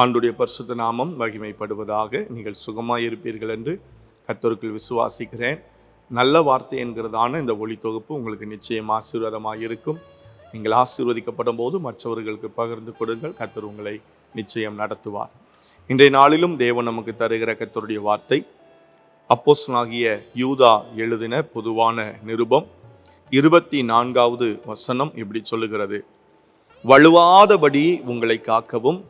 ஆண்டுடைய பரிசுத்த நாமம் மகிமைப்படுவதாக நீங்கள் சுகமாக இருப்பீர்கள் என்று கத்தருக்குள் விசுவாசிக்கிறேன். நல்ல வார்த்தை என்கிறதான இந்த ஒளி தொகுப்பு உங்களுக்கு நிச்சயம் ஆசீர்வாதமாக இருக்கும். நீங்கள் ஆசீர்வதிக்கப்படும் போது மற்றவர்களுக்கு பகிர்ந்து கொடுங்கள். கத்தர் உங்களை நிச்சயம் நடத்துவார். இன்றைய நாளிலும் தேவன் நமக்கு தருகிற கத்தருடைய வார்த்தை. அப்போஸ்னாகிய யூதா எழுதின பொதுவான நிருபம் இருபத்தி நான்காவது வசனம் இப்படி சொல்லுகிறது. வலுவாதபடி உங்களை காக்கவும்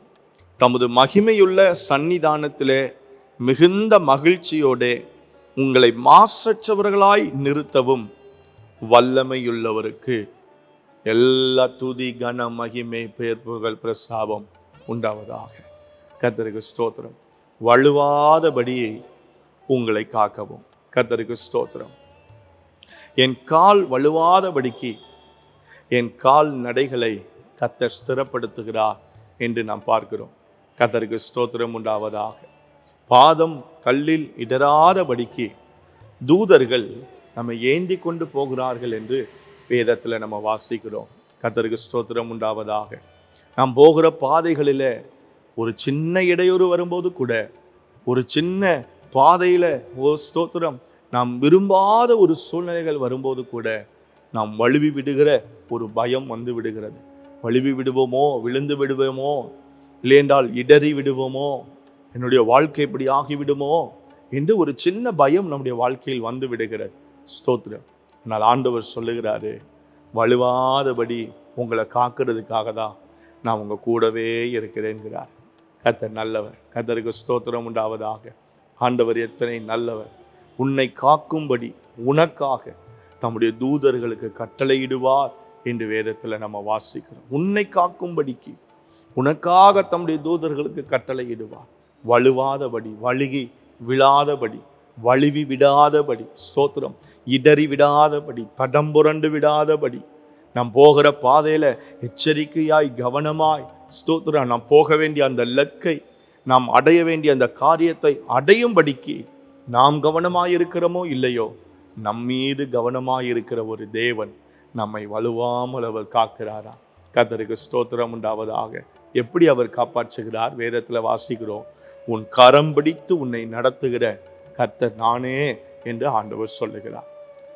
தமது மகிமையுள்ள சன்னிதானத்திலே மிகுந்த மகிழ்ச்சியோடே உங்களை மாசற்றவர்களாய் நிறுத்தவும் வல்லமையுள்ளவருக்கு எல்லா துதி கன மகிமை பேர் புகழ் பிரசாபம் உண்டாவதாக. கத்தருக்கு ஸ்தோத்திரம். வலுவாதபடியை உங்களை காக்கவும். கத்தருக்கு ஸ்தோத்திரம். என் கால் வலுவாதபடிக்கு என் கால் நடைகளை கத்தர் ஸ்திரப்படுத்துகிறார் என்று நாம் பார்க்கிறோம். கத்தருக்கு ஸ்தோத்திரம் உண்டாவதாக. பாதம் கல்லில் இடராதபடிக்கு தூதர்கள் நம்ம ஏந்தி கொண்டு போகிறார்கள் என்று வேதத்தில் நம்ம வாசிக்கிறோம். கத்தருக்கு ஸ்தோத்திரம் உண்டாவதாக. நாம் போகிற பாதைகளில் ஒரு சின்ன இடையூறு வரும்போது கூட ஒரு சின்ன பாதையில் ஓ ஸ்தோத்திரம் நாம் விரும்பாத ஒரு சூழ்நிலைகள் வரும்போது கூட நாம் வழுவி விடுகிற ஒரு பயம் வந்து விடுகிறது. வழுவி விடுவோமோ விழுந்து விடுவோமோ இல்லையென்றால் இடறி விடுவோமோ? என்னுடைய வாழ்க்கை இப்படி ஆகிவிடுமோ? என்று ஒரு சின்ன பயம் நம்முடைய வாழ்க்கையில் வந்து விடுகிறது. ஸ்தோத்திரம். ஆனால் ஆண்டவர் சொல்லுகிறாரு வலுவாதபடி உங்களை காக்கிறதுக்காக தான் நான் உங்கள் கூடவே இருக்கிறேன்கிறார் கத்தர் நல்லவர். கத்தருக்கு ஸ்தோத்திரம் உண்டாவதாக. ஆண்டவர் எத்தனை நல்லவர். உன்னை காக்கும்படி உனக்காக தம்முடைய தூதர்களுக்கு கட்டளையிடுவார் என்று வேதத்தில் நம்ம வாசிக்கிறோம். உன்னை காக்கும்படிக்கு உனக்காக தம்முடைய தூதர்களுக்கு கட்டளையிடுவார். வலுவாதபடி வழுகி விழாதபடி வழுவி விடாதபடி ஸ்தோத்திரம். இடறி விடாதபடி தடம் புரண்டு விடாதபடி. நாம் போகிற பாதையில் எச்சரிக்கையாய் கவனமாய் ஸ்தோத்திரம். நாம் போக வேண்டிய அந்த லக்கை நாம் அடைய வேண்டிய அந்த காரியத்தை அடையும்படிக்கு நாம் கவனமாயிருக்கிறோமோ இல்லையோ நம்மீது கவனமாயிருக்கிற இருக்கிற ஒரு தேவன் நம்மை வலுவாமல் அவர் காக்கிறாரா கத்தருக்கு ஸ்தோத்திரம் உண்டாவதாக. எப்படி அவர் காப்பாற்றுகிறார்? வேதத்தில் வாசிக்கிறோம் உன் கரம் பிடித்து உன்னை நடத்துகிற கர்த்தர் நானே என்று ஆண்டவர் சொல்லுகிறார்.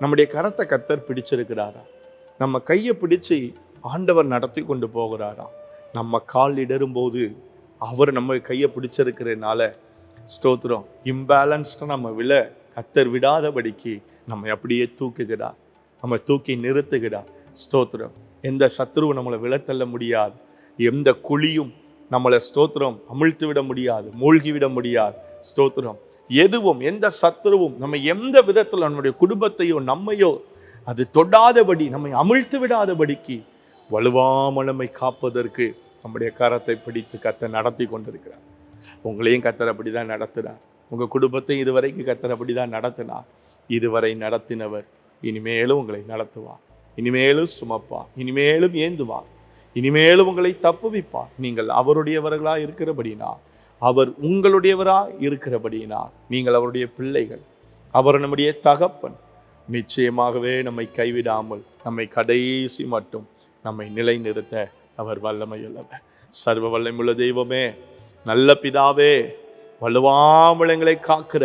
நம்முடைய கரத்தை கர்த்தர் பிடிச்சிருக்கிறாரா? நம்ம கையை பிடிச்சு ஆண்டவர் நடத்தி கொண்டு போகிறாரா? நம்ம கால் இடரும்போது அவர் நம்ம கையை பிடிச்சிருக்கிறதுனால ஸ்தோத்திரம் இம்பேலன்ஸ்டாக நம்ம விழ கத்தர் விடாதபடிக்கு நம்மை அப்படியே தூக்குகிறார். நம்ம தூக்கி நிறுத்துகிறார். ஸ்தோத்திரம் எந்த சத்ருவும் நம்மளை விழத்தள்ள முடியாது. எந்த குழியும் நம்மளை ஸ்தோத்திரம் அமிழ்த்து விட முடியாது மூழ்கி விட முடியாது. ஸ்தோத்திரம். எதுவும் எந்த சத்துருவும் நம்ம எந்த விதத்தில் நம்முடைய குடும்பத்தையோ நம்மையோ அது தொடாதபடி நம்மை அமிழ்த்து விடாதபடிக்கு வலுவாமல் நம்மை காப்பதற்கு நம்முடைய கரத்தை பிடித்து கத்தை நடத்தி கொண்டிருக்கிறார். உங்களையும் கத்தர் அப்படி தான் நடத்தினார். உங்கள் குடும்பத்தை இதுவரைக்கும் கத்தர் அப்படி தான் நடத்தினார். இதுவரை நடத்தினவர் இனிமேலும் உங்களை நடத்துவார். இனிமேலும் சுமப்பார். இனிமேலும் ஏந்துவார். இனிமேலும் உங்களை தப்புவிப்பார். நீங்கள் அவருடையவர்களா இருக்கிறபடினா அவர் உங்களுடையவரா இருக்கிறபடினா நீங்கள் அவருடைய பிள்ளைகள் அவர் நம்முடைய தகப்பன். நிச்சயமாகவே நம்மை கைவிடாமல் நம்மை கடைசி மட்டும் நம்மை நிலைநிறுத்த அவர் வல்லமையுள்ளவர். சர்வ வல்லமுள்ள தெய்வமே நல்ல பிதாவே வலுவாமலங்களை காக்கிற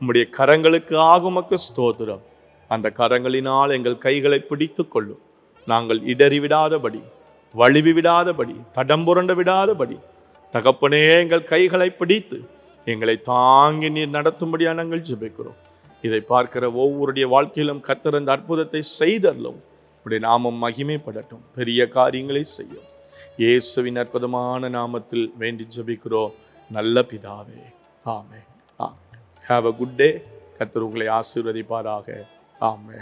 உம்முடைய கரங்களுக்கு ஆகுமக்கு ஸ்தோத்திரம். அந்த கரங்களினால் எங்கள் கைகளை பிடித்து கொள்ளும் நாங்கள் இடறிவிடாதபடி வழுவி விடாதபடி தடம் புரண்டு விடாதபடி தகப்பனே எங்கள் கைகளை பிடித்து எங்களை தாங்கி நீர் நடத்தும்படியாக நாங்கள் ஜெபிக்கிறோம். இதை பார்க்கிற ஒவ்வொருடைய வாழ்க்கையிலும் கத்தர் அந்த அற்புதத்தை செய்தல்லும் இப்படி நாமம் மகிமைப்படட்டும். பெரிய காரியங்களை செய்யும். இயேசுவின் அற்புதமான நாமத்தில் வேண்டி ஜபிக்கிறோம். நல்ல பிதாவே ஆமே ஆ ஹாவ் அ குட் டே கத்தர் உங்களை ஆசீர்வதிப்பாராக. ஆமே